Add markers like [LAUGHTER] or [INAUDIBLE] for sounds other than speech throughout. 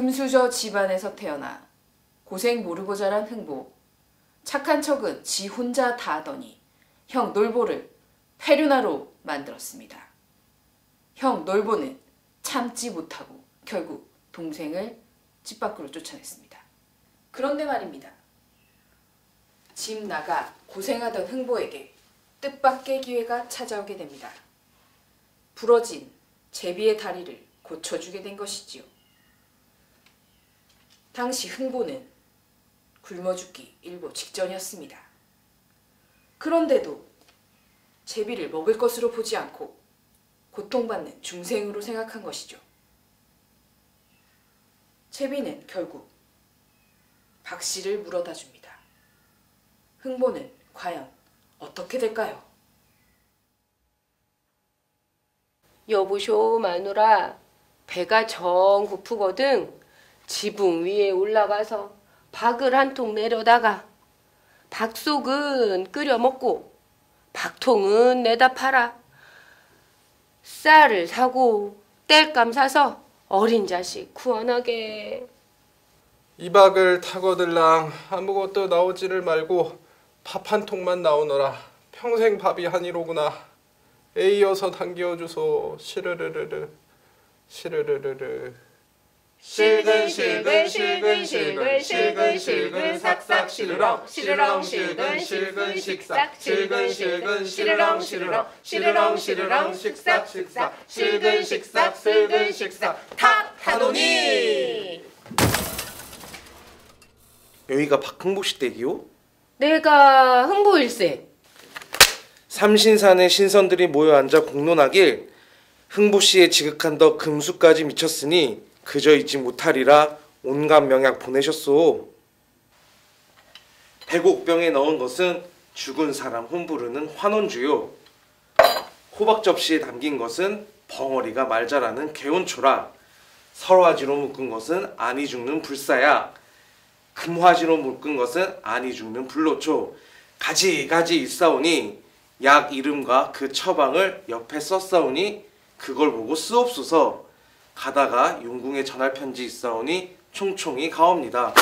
금수저 집안에서 태어나 고생 모르고 자란 흥보. 착한 척은 지 혼자 다 하더니 형 놀보를 페류나로 만들었습니다. 형 놀보는 참지 못하고 결국 동생을 집 밖으로 쫓아냈습니다. 그런데 말입니다. 집 나가 고생하던 흥보에게 뜻밖의 기회가 찾아오게 됩니다. 부러진 제비의 다리를 고쳐주게 된 것이지요. 당시 흥보는 굶어 죽기 일보 직전이었습니다. 그런데도 제비를 먹을 것으로 보지 않고 고통받는 중생으로 생각한 것이죠. 제비는 결국 박 씨를 물어다 줍니다. 흥보는 과연 어떻게 될까요? 여보쇼 마누라 배가 정 고프거든 지붕 위에 올라가서 박을 한 통 내려다가 박속은 끓여 먹고 박통은 내다 팔아 쌀을 사고 땔감 사서 어린 자식 구원하게. 이 박을 타거들랑 아무것도 나오지를 말고 밥 한 통만 나오너라. 평생 밥이 한이로구나. 에이어서 당겨주소. 시르르르르. 시르르르르 실근실근 실근실근 실근실근 삭삭 시르렁 시르렁 실근 실근 식삭 실근실근 시르렁 시르렁 시르렁 시르렁 식삭 식삭 실근 식삭 슬근 식삭 탁 하노니 여기가 박흥복 씨 댁이요? 내가 흥보 일세 삼신산의 신선들이 모여 앉아 공론하길 흥보 씨의 지극한 덕 금수까지 미쳤으니 그저 잊지 못하리라 온갖 명약 보내셨소. 백옥병에 넣은 것은 죽은 사람 홈부르는 환원주요. 호박 접시에 담긴 것은 벙어리가 말자라는 개운초라. 설화지로 묶은 것은 안이 죽는 불사약. 금화지로 묶은 것은 안이 죽는 불로초. 가지가지 있사오니 약 이름과 그 처방을 옆에 썼사오니 그걸 보고 쓰옵소서. 가다가 용궁에 전할 편지 있사오니 총총히 가옵니다.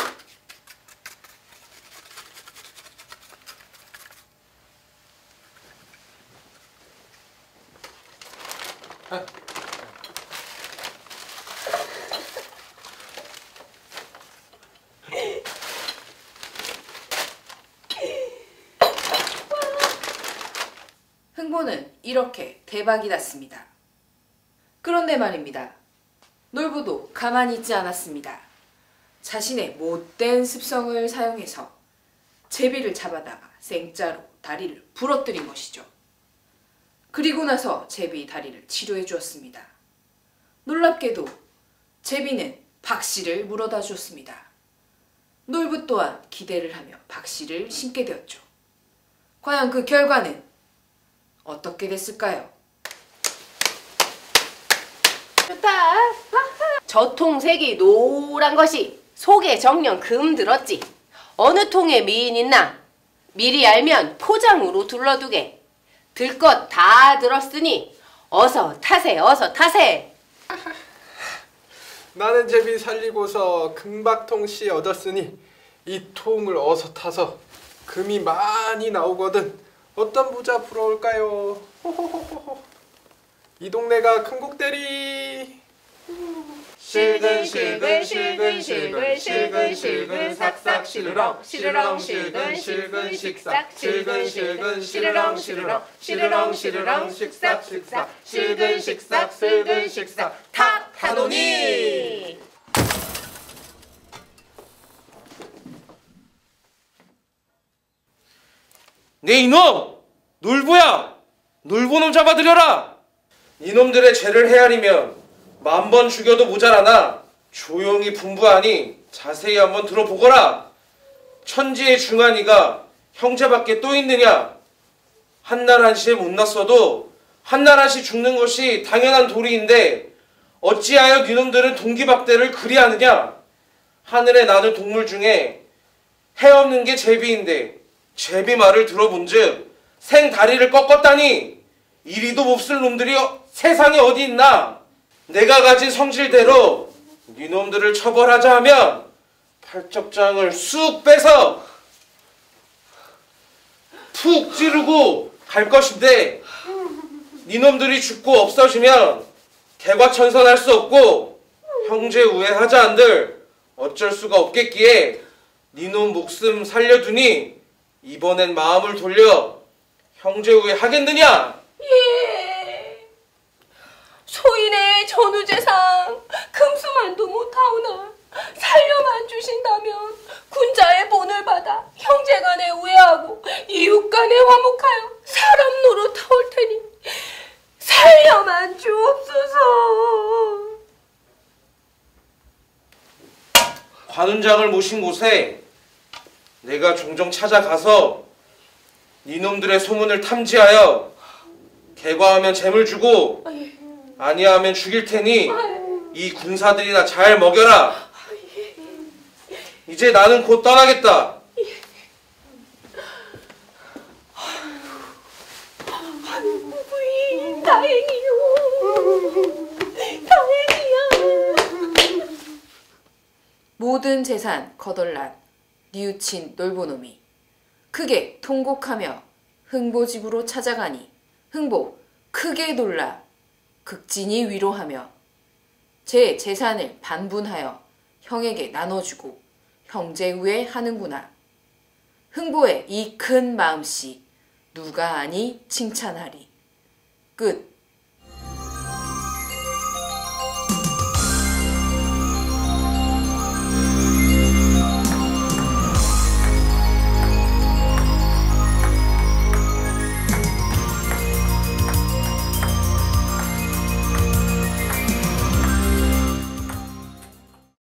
흥보는 이렇게 대박이 났습니다. 그런데 말입니다. 놀부도 가만히 있지 않았습니다. 자신의 못된 습성을 사용해서 제비를 잡아다가 생짜로 다리를 부러뜨린 것이죠. 그리고 나서 제비 다리를 치료해 주었습니다. 놀랍게도 제비는 박 씨를 물어다 주었습니다. 놀부 또한 기대를 하며 박 씨를 심게 되었죠. 과연 그 결과는 어떻게 됐을까요? 좋다. [LAUGHS] 저 통 색이 노란 것이 속에 정령 금 들었지. 어느 통에 미인 있나? 미리 알면 포장으로 둘러두게. 들 것 다 들었으니 어서 타세 어서 타세. [LAUGHS] 나는 제비 살리고서 금박통 씨 얻었으니 이 통을 어서 타서 금이 많이 나오거든. 어떤 부자 부러울까요? 호호호호호. 이 동네가 금곡대리 실근 실근 실근 실근 실근 실근 삭삭 시르렁 시르렁 실근 실근 식삭 실근 실근 시르렁 시르렁 시르렁 시르렁 식삭 식삭 실근 식삭 슬근 식삭 탁 하노니 네 이놈! 놀부야! 놀부놈 잡아들여라! 이놈들의 죄를 헤아리면 만 번 죽여도 모자라나 조용히 분부하니 자세히 한번 들어보거라. 천지의 중한이가 형제밖에 또 있느냐? 한날 한시에 못 났어도 한날 한시 죽는 것이 당연한 도리인데 어찌하여 니놈들은 동기박대를 그리하느냐? 하늘에 나는 동물 중에 해 없는 게 제비인데 제비 말을 들어본즉 생 다리를 꺾었다니 이리도 몹쓸 놈들이 어- 세상에 어디 있나? 내가 가진 성질대로 니놈들을 처벌하자 하면 팔적장을 쑥 빼서 푹 찌르고 갈 것인데 니놈들이 죽고 없어지면 개과천선할 수 없고 형제 우애하자 한들 어쩔 수가 없겠기에 니놈 목숨 살려두니 이번엔 마음을 돌려 형제 우애 하겠느냐? 예. 전우재상 금수만도 못하오나 살려만 주신다면 군자의 본을 받아 형제간에 우애하고 이웃간에 화목하여 사람 노릇하올 테니 살려만 주옵소서. 관운장을 모신 곳에 내가 종종 찾아가서 니놈들의 소문을 탐지하여 개과하면 재물 주고 아 니하면 죽일 테니 이 군사들이나 잘 먹여라. 이제 나는 곧 떠나겠다. 모든 재산 거덜난 뉘우친 놀보놈이 크게 통곡하며 흥보 집으로 찾아가니 흥보 크게 놀라 극진히 위로하며 제 재산을 반분하여 형에게 나눠주고 형제 우애 하는구나. 흥보의 이 큰 마음씨 누가 아니 칭찬하리. 끝